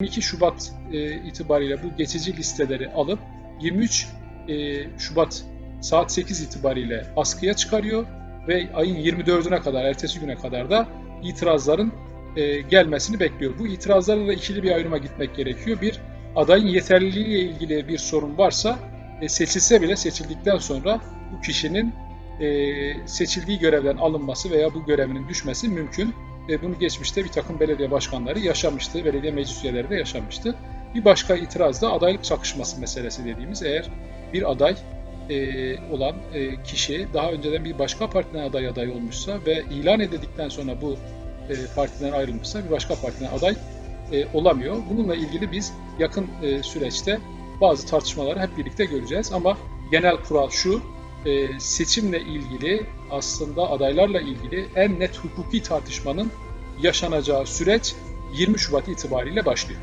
22 Şubat e, itibariyle bu geçici listeleri alıp 23 e, Şubat saat 8 itibariyle askıya çıkarıyor ve ayın 24'üne kadar, ertesi güne kadar da itirazların e, gelmesini bekliyor. Bu itirazlarla da ikili bir ayrıma gitmek gerekiyor. Bir, adayın yeterliliğiyle ilgili bir sorun varsa e, seçilse bile seçildikten sonra bu kişinin e, seçildiği görevden alınması veya bu görevinin düşmesi mümkün. E, bunu geçmişte bir takım belediye başkanları yaşamıştı, belediye meclis üyeleri de yaşamıştı. Bir başka itiraz da adaylık çakışması meselesi dediğimiz eğer bir aday e, olan e, kişi daha önceden bir başka partiden aday aday olmuşsa ve ilan edildikten sonra bu e, partiden ayrılmışsa bir başka partiden aday e, olamıyor. Bununla ilgili biz yakın e, süreçte bazı tartışmaları hep birlikte göreceğiz ama genel kural şu, e, seçimle ilgili aslında adaylarla ilgili en net hukuki tartışmanın yaşanacağı süreç 20 Şubat itibariyle başlıyor.